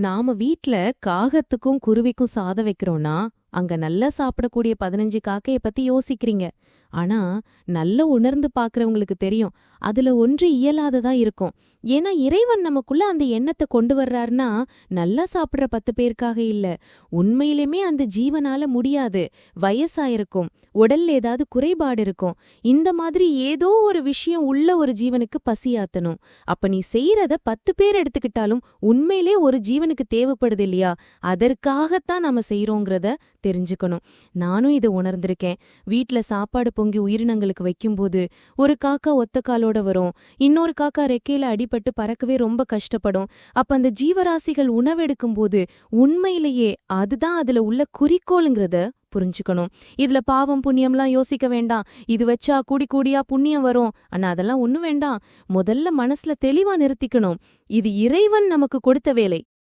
நாம வீட்ல காகத்துக்கும் குருவிக்கும் சாதம் வைக்கிறோம்னா அங்க நல்லா சாப்பிடக்கூடிய பதினஞ்சு காக்கைய பத்தி யோசிக்கிறீங்க. ஆனா நல்ல உணர்ந்து பாக்குறவங்களுக்கு தெரியும் அதுல ஒன்று இயலாததா இருக்கும். ஏன்னா இறைவன் நமக்குள்ள அந்த எண்ணத்தை கொண்டு வர்றாருன்னா நல்லா சாப்பிடுற பத்து பேருக்காக இல்ல. உண்மையிலுமே அந்த ஜீவனால முடியாது. வயசாயிருக்கும். உடல்ல ஏதாவது குறைபாடு இருக்கும். இந்த மாதிரி ஏதோ ஒரு விஷயம் உள்ள ஒரு ஜீவனுக்கு பசியாத்தணும் அப்ப நீ செய்யறத பத்து பேர் எடுத்துக்கிட்டாலும் உண்மையிலே ஒரு ஜீவனுக்கு தேவைப்படுது இல்லையா? அதற்காகத்தான் நாம செய்யறோங்கிறத தெரிஞ்சுக்கணும். நானும் இதை உணர்ந்திருக்கேன். வீட்டில் சாப்பாடு பொங்கி உயிரினங்களுக்கு வைக்கும்போது ஒரு காக்கா ஒத்த காலோட வரும். இன்னொரு காக்கா ரெக்கையில அடிபட்டு பறக்கவே ரொம்ப கஷ்டப்படும். அப்ப அந்த ஜீவராசிகள் உணவெடுக்கும்போது உண்மையிலேயே அதுதான் அதுல உள்ள குறிக்கோளுங்கிறத புரிஞ்சுக்கணும். இதுல பாவம் புண்ணியம்லாம் யோசிக்க வேண்டாம். இது வச்சா கூடி கூடியா புண்ணியம் வரும். ஆனா அதெல்லாம் ஒண்ணும் வேண்டாம். முதல்ல மனசுல தெளிவா நிறுத்திக்கணும். இது இறைவன் நமக்கு கொடுத்த வேலை.